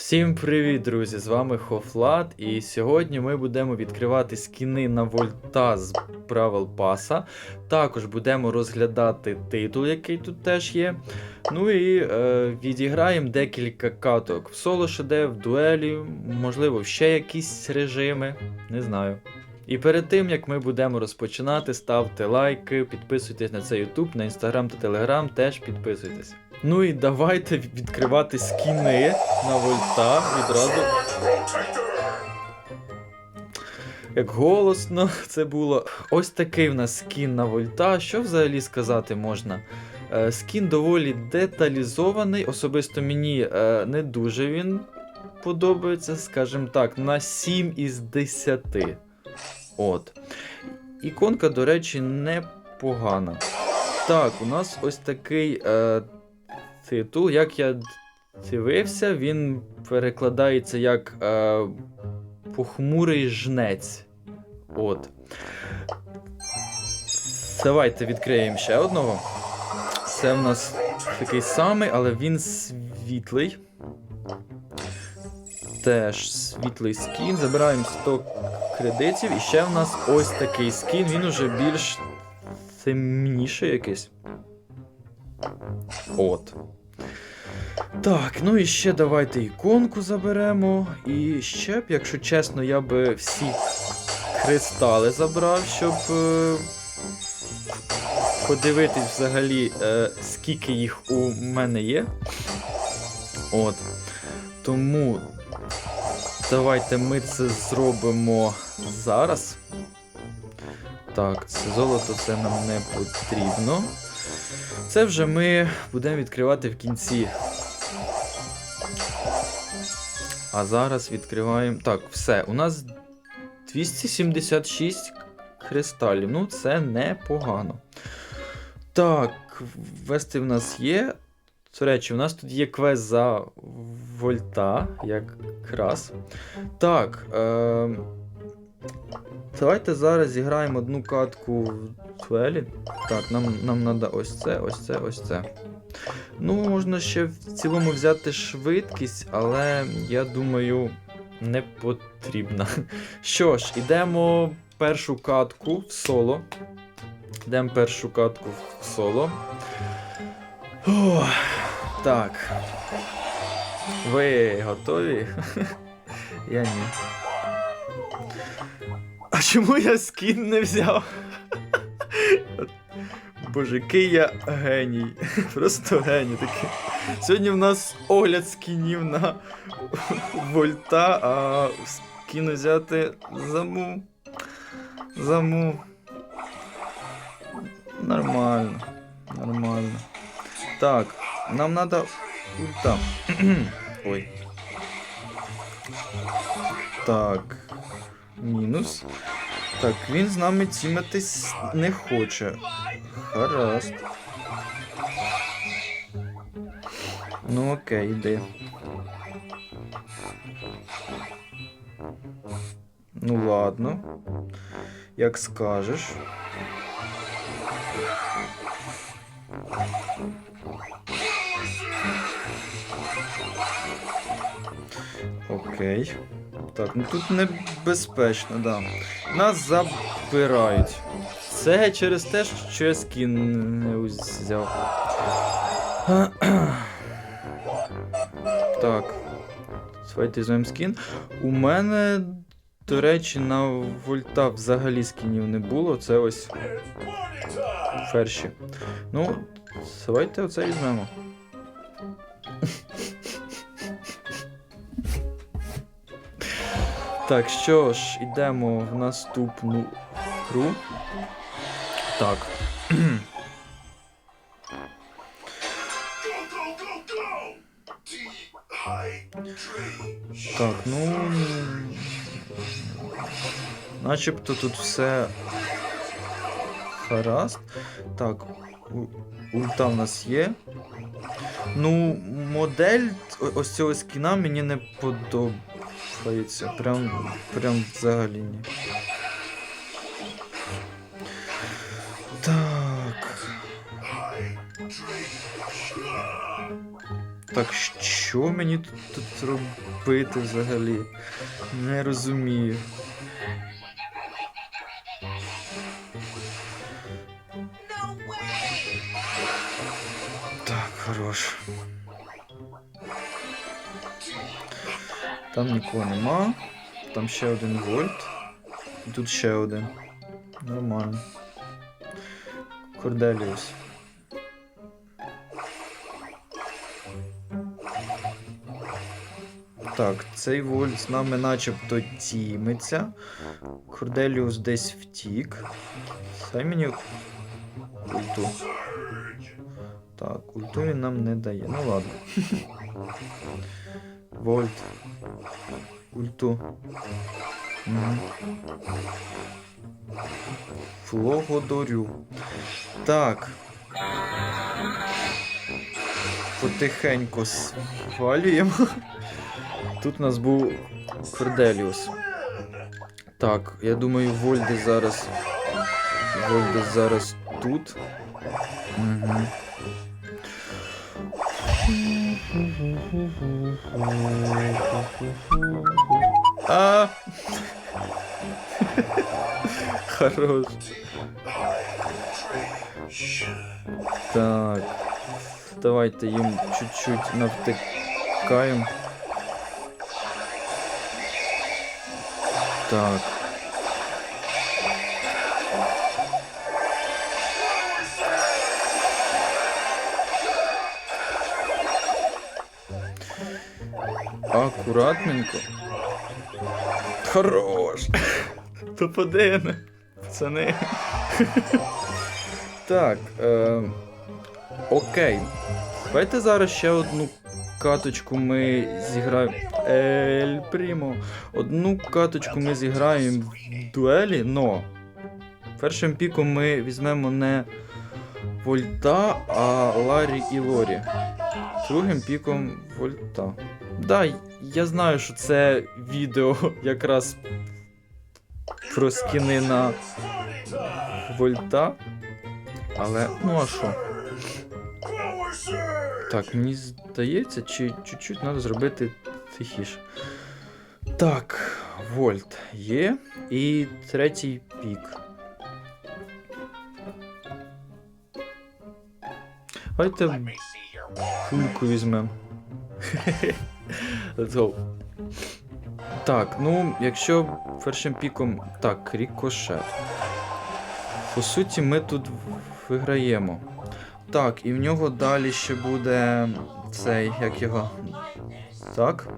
Всім привіт, друзі! З вами Хофлат, і сьогодні ми будемо відкривати скіни на вольта з правил паса. Також будемо розглядати титул, який тут теж є. Ну і е, відіграємо декілька каток в соло в дуелі, можливо, ще якісь режими, не знаю. І перед тим як ми будемо розпочинати, ставте лайки, підписуйтесь на цей YouTube, на Instagram та Telegram теж підписуйтесь. Ну і давайте відкривати скіни на вольта відразу. Як голосно це було. Ось такий в нас скін на вольта. Що взагалі сказати можна? Е, Скін доволі деталізований. Особисто мені е, не дуже він подобається, скажімо так, на 7 із 10. От. Іконка, до речі, непогана. Так, у нас ось такий е, титул. Як я дивився, він перекладається як е, похмурий жнець. От. Давайте відкриємо ще одного. Це в нас такий самий, але він світлий. Теж світлий скін. Забираємо 100 кредитів. І ще в нас ось такий скін. Він уже більш темніший якийсь. От. Так, ну і ще давайте іконку заберемо. І ще б, якщо чесно, я би всі кристали забрав, щоб е, подивитись взагалі, е, скільки їх у мене є. От. Тому давайте ми це зробимо зараз. Так, це золото це нам не потрібно. Це вже ми будемо відкривати в кінці. А зараз відкриваємо. Так, все. У нас 276 кристалів. Ну, це непогано. Так, вести в нас є. До речі, у нас тут є квест за вольта, якраз. Так. Е- Давайте зараз зіграємо одну катку в дуелі. Так, нам нам треба ось це, ось це, ось це. Ну, можна ще в цілому взяти швидкість, але я думаю, не потрібно. Що ж, ідемо першу катку в соло. Йдемо першу катку в соло. Ох, так. Ви готові? Я ні. Чому я скін не взяв? Боже, який я геній. Просто геній такий. Сьогодні в нас огляд скінів на вольта, а скін взяти заму. Заму. Нормально. Нормально. Так, нам треба ульта. Ой. Так. Мінус. Так, він з нами тіматись не хоче. Гаразд. Ну окей, йди. Ну ладно. Як скажеш. Окей. Так, ну тут небезпечно, да. Нас забирають. Це через те, що я скін не взяв. Так. Давайте візьмемо скін. У мене, до речі, на вольта взагалі скінів не було. Це ось перші. Ну, давайте оце візьмемо. Так, що ж, йдемо в наступну гру. Так. Так, ну. Начебто тут все гаразд. Так, ульта в нас є. Ну, модель ось цього скіна мені не подобається. Прям, прям взагалі ні. Так. Так, що мені тут, тут робити взагалі? Не розумію. Так, хорош. Там нікого нема. Там ще один вольт. І тут ще один. Нормально. Корделіус. Так, цей вольт з нами начебто тімиться. Корделіус десь втік. Дай мені ульту. Так, ульту він нам не дає. Ну ладно. Вольт. Ульту. Благодарю. Так. Потихеньку свалюємо. Тут у нас був Корделіус. Так, я думаю, Вольди зараз. Вольди зараз тут. Угу. А. Хорош. Так. Давайте їм чуть-чуть навтикаємо. Так. Акуратненько. Хорош. Топ-1. Пацани. Так. Е, окей. Давайте зараз ще одну каточку ми зіграємо. Ель Прімо. Одну каточку ми зіграємо в дуелі, но першим піком ми візьмемо не Вольта, а Ларі і Лорі. Другим піком Вольта. Да, я знаю, що це відео якраз про скіни на Вольта. Але, ну а що? Так, мені здається, чи чуть-чуть треба зробити тихіше. Так, вольт є. І третій пік. Давайте кульку візьмемо. Let's go. Так, ну, якщо першим піком. Так, рікошет. По суті, ми тут виграємо. Так, і в нього далі ще буде цей, як його. Так.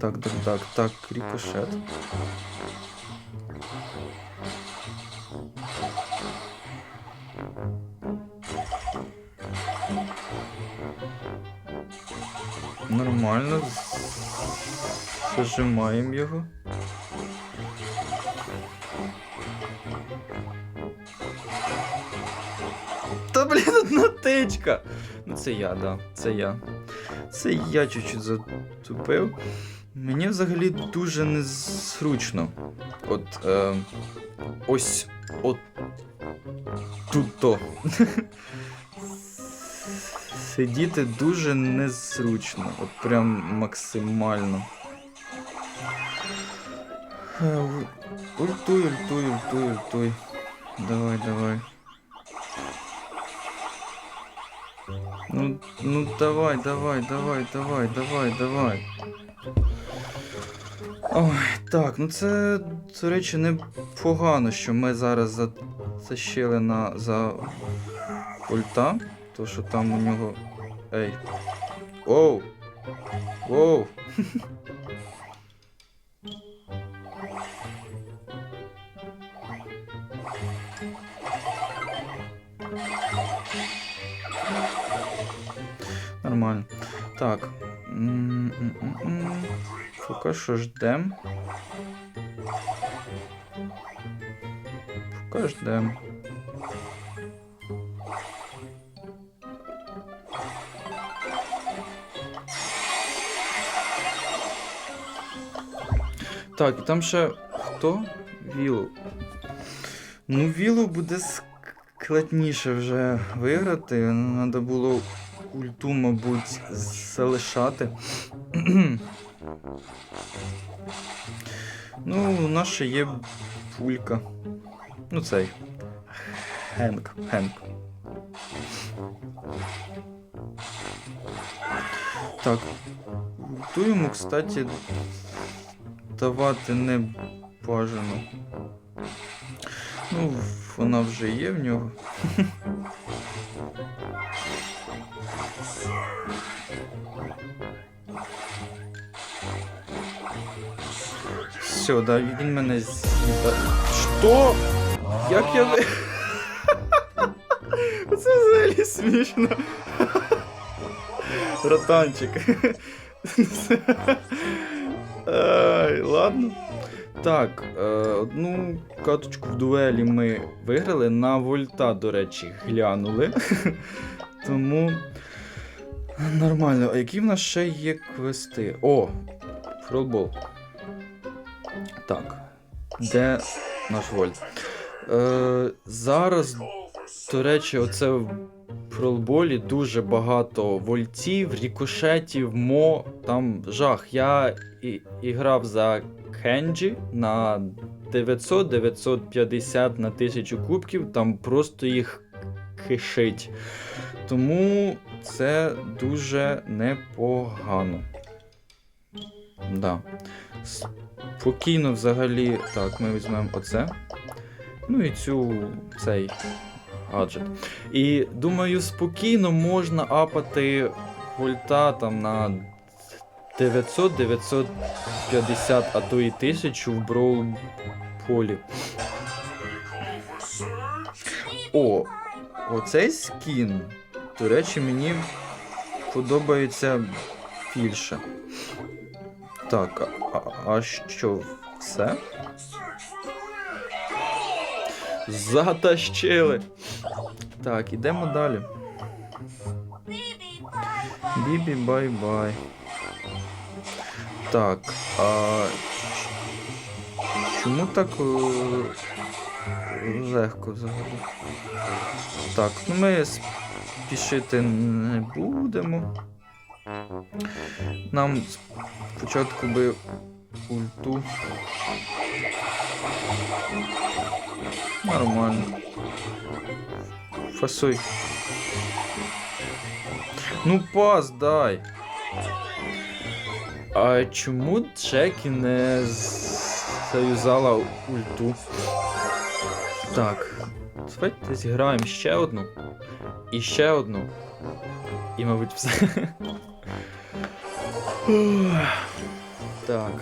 Так, так, так, так, рікошет. Нормально. Зажимаємо його. Та блін, одна тичка. Ну це я, да. Це я. Це я чуть-чуть затупив. Мені взагалі дуже незручно. От. Е, ось от. Тут-то. Сидіти дуже незручно. От прям максимально. Е, Ультуй, ультуй, ультуй, ультуй. Давай, давай. Ну, ну давай, давай, давай, давай, давай, давай. Ой, так, ну це, до речі, непогано, що ми зараз за- защили на за ульта. То що там у нього. Ей. Оу! Оу! Нормально. Так. Поки що ждем. Поки ждем. Так, і там ще хто? Вілу. Ну, Вілу буде складніше вже виграти. Треба було ульту, мабуть, залишати. ну, у нас ще є пулька. Ну, цей. Хенк. Хенк. Так. Ульту йому, кстати, давати не бажано. Ну, вона вже є в нього. Все, да, він мене з'їда. Що? Як я. Це взагалі смішно. Братанчик. Ладно. Так, е, одну каточку в дуелі ми виграли. На вольта, до речі, глянули. Тому. Нормально. А які в нас ще є квести? О! Фролбол. Так. Де наш вольт? Е, зараз, до речі, оце пролболі дуже багато вольтів, рікошетів, мо, там жах. Я і, і грав за Кенджі на 900, 950 на 1000 кубків, там просто їх кишить. Тому це дуже непогано. Да. Спокійно взагалі. Так, ми візьмемо оце. Ну і цю цей гаджет. І думаю, спокійно можна апати вольта там на 900, 950, а то і 1000 в броул полі. О, оцей скін, до речі, мені подобається більше. Так, а, а що, все? Затащили. Так, ідемо далі. Бібі бай-бай. Так, а чому так е, легко взагалі? Так, ну ми спішити не будемо. Нам спочатку би ульту. Нормально. Фасуй. Ну пас дай. А чому Джекі не заюзала ульту? Так. Давайте зіграємо ще одну. І ще одну. І, мабуть, все. Так.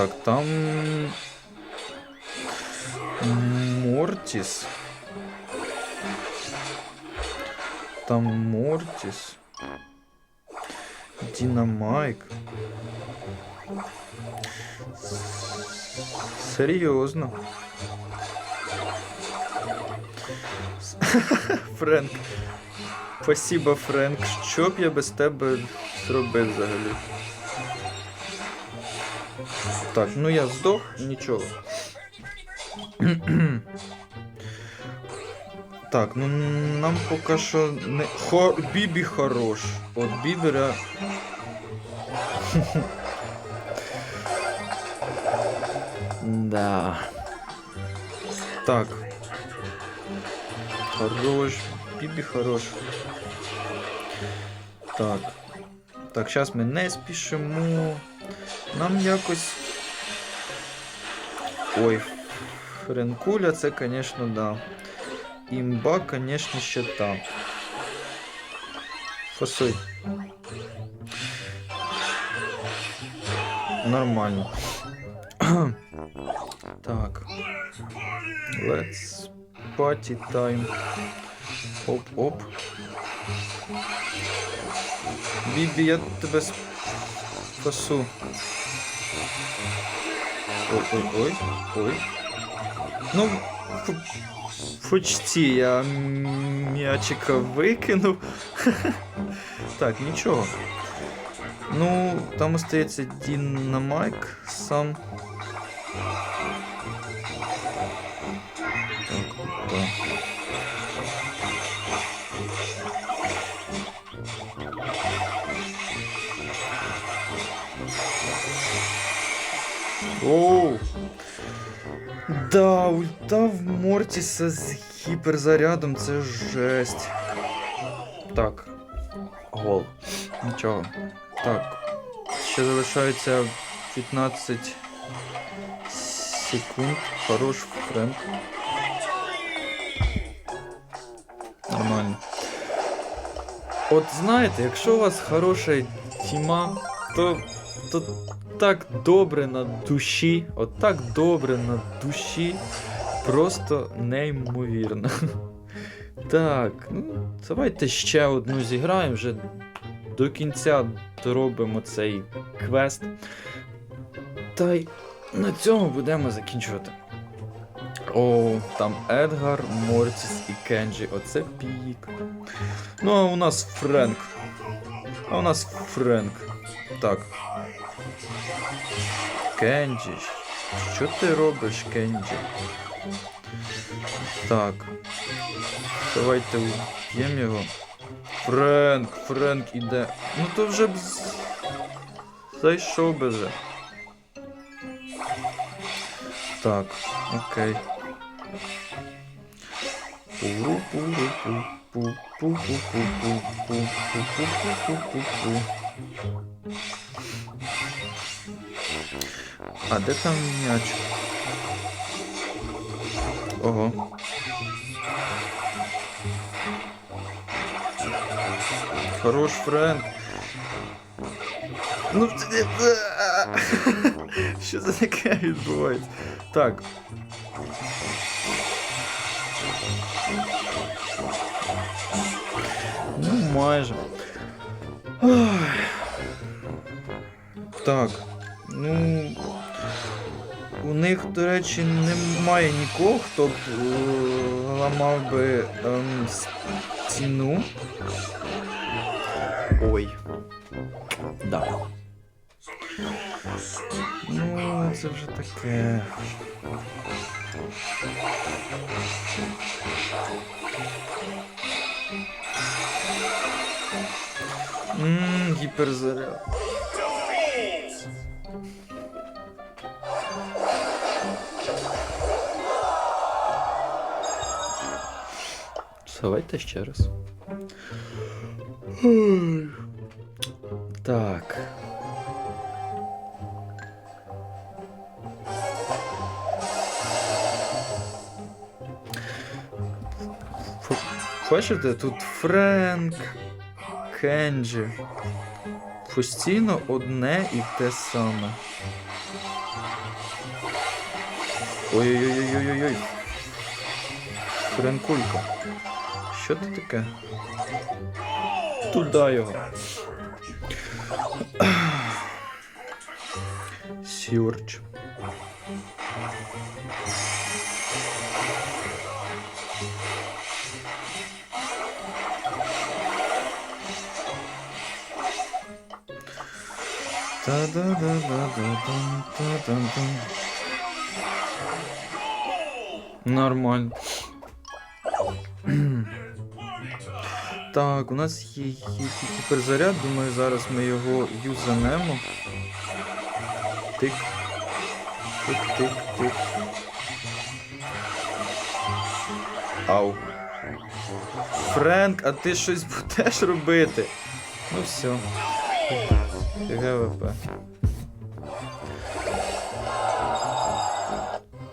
Так, там. Мортіс. Там Мортіс. Динамайк. Серйозно. Френк. Спасибо, Френк. Що б я без тебе зробив взагалі? Так, ну я здох, нічого. Так, ну нам поки що не. Хо... Бібі хорош. От Бібера. да. Так. Хорош. Бібі хорош. Так. Так, зараз ми не спішимо. Нам якось. Ой, Френкуля, це, звісно, да. Імба, звісно, ще та. Фасуй. Нормально. так. Let's party time. Оп-оп. Бібі, я тебе спасу. Ой, ой. Ну, почти я м'ячика викинув. так, нічого. Ну, там остається Дінамайк сам. Оу. Да, ульта в Мортіса з гіперзарядом це жесть. Так. Гол. Нічого. Так. Ще залишається 15 секунд. Хорош френк. Нормально. От знаєте, якщо у вас хороша тіма, то, то так добре на душі, от так добре на душі, просто неймовірно. Так, ну давайте ще одну зіграємо, вже до кінця доробимо цей квест. Та й на цьому будемо закінчувати. О, там Едгар, Мортіс і Кенджі. Оце пік. Ну, а у нас Френк. А у нас Френк. Так. Кенджі. Що ти робиш, Кенджі? Так. Давайте уб'ємо його. Френк, Френк іде. Ну то вже б. Зайшов би вже. Так, окей. Пуру, пуру, пу, пу, пу, пу, пу, пу, пу, пу, пу, пу, пу, пу. А де там м'яч? Ого. Хорош френд. Ну що це таке відбувається? Так. Ну, майже. Так. Речі, немає нікого, хто б е, ламав би ем, стіну. Ой. Да. Ну, це вже таке. Ммм, гіперзаряд. Давайте ще раз. Так. Бачите, тут Френк, Кенджі. Постійно одне і те саме. Ой-ой-ой-ой-ой-ой. Френкулька. Що це таке? Туда його. Сюрч. Та-да-да-да-да-дам, та-дам-дам. Нормально. Так, у нас є гі- гі- гіперзаряд, думаю, зараз ми його юзанемо. Тик. Тик, тик, тик. Ау. Френк, а ти щось будеш робити? Ну все. ГВП.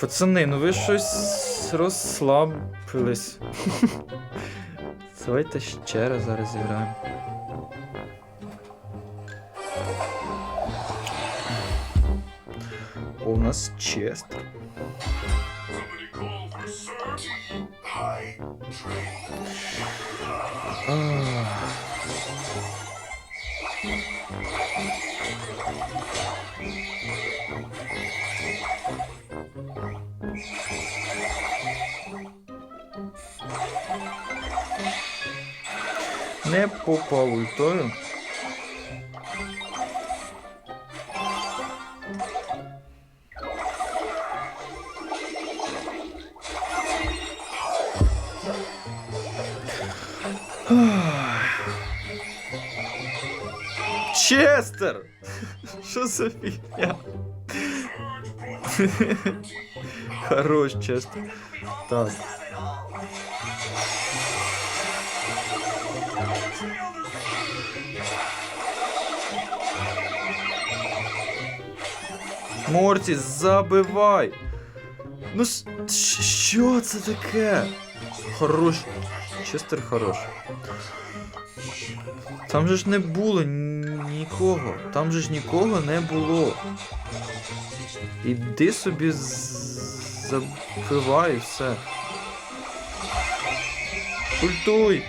Пацани, ну ви щось розслабились. Давайте ще раз зараз зіграємо. У нас Честер. Не попав ультою. Честер! Що за фігня? Хорош, чесно. Так. Морті, забивай! Ну що це таке? Хорош. Честер хорош. Там же ж не було нікого. Там же ж нікого не було. Іди собі забивай все. Культуй!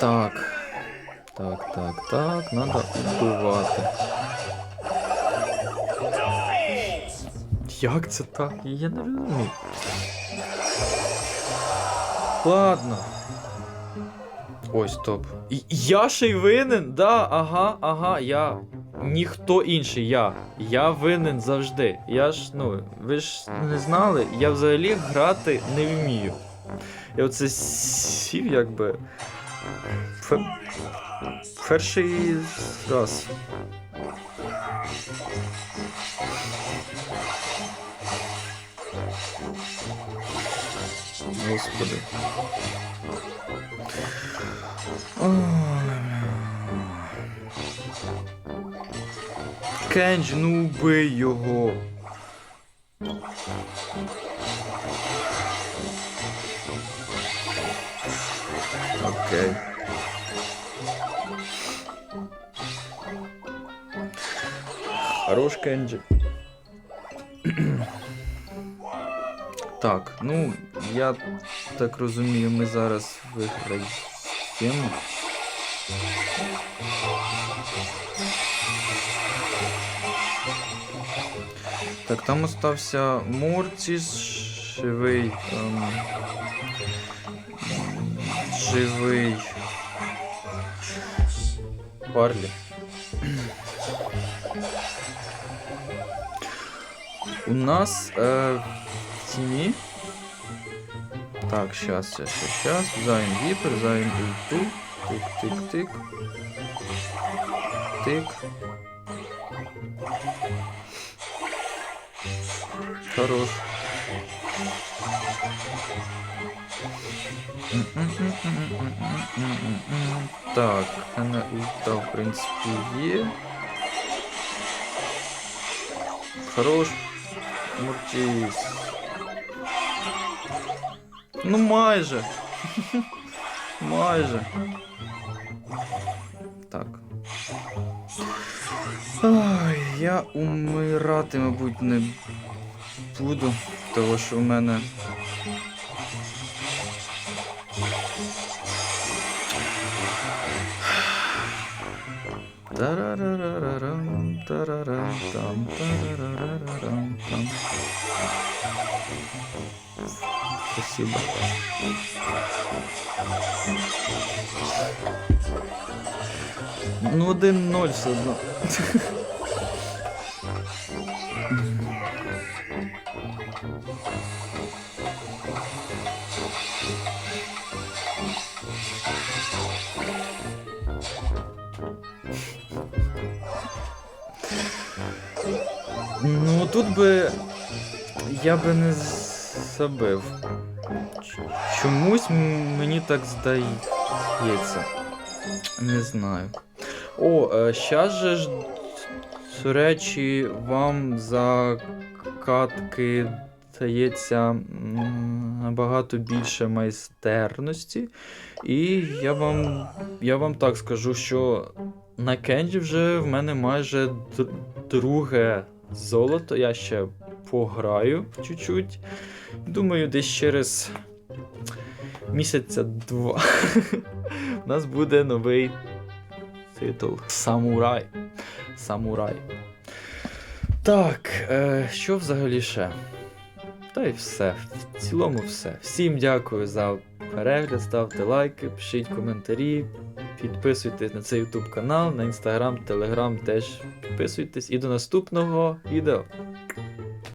Так. Так, так, так, надо вбивати. Як це так? Я не розумію. Ладно. Ой, стоп. Я ще й винен? Да, ага, ага, я. Ніхто інший, я. Я винен завжди. Я ж, ну, ви ж не знали, я взагалі грати не вмію. Я оце сів якби. Фе- Перший раз. Господи. Кенджі, ну убий його. Окей. Хорош Кенджі. Так, ну, я так розумію, ми зараз виграємо. Так, там остався Мортіс, живий. Ем, живий. Барлі. У нас е, в тіні. Так, щас, щас, щас, щас. Займ віпер, займ ульту. Тик, тик, тик. Тик. Хорош. Так, мене ульта, в принципі, є. Хорош. Муртіс. Ну майже. майже. Так. Ой, я умирати, мабуть, не буду, тому що в мене. Спасибо. Ну, один ноль все одно. Тут би я би не забив. Чомусь мені так здається. Не знаю. О, е, щас же ж, до речі, вам за катки дається набагато більше майстерності. І я вам, я вам так скажу, що на Кенджі вже в мене майже друге золото. Я ще пограю чуть-чуть. Думаю, десь через місяця два у нас буде новий титул Самурай. Самурай. Так, е, що взагалі ще? Та й все. В цілому все. Всім дякую за перегляд, ставте лайки, пишіть коментарі, підписуйтесь на цей YouTube канал, на Instagram, Telegram теж підписуйтесь. І до наступного відео.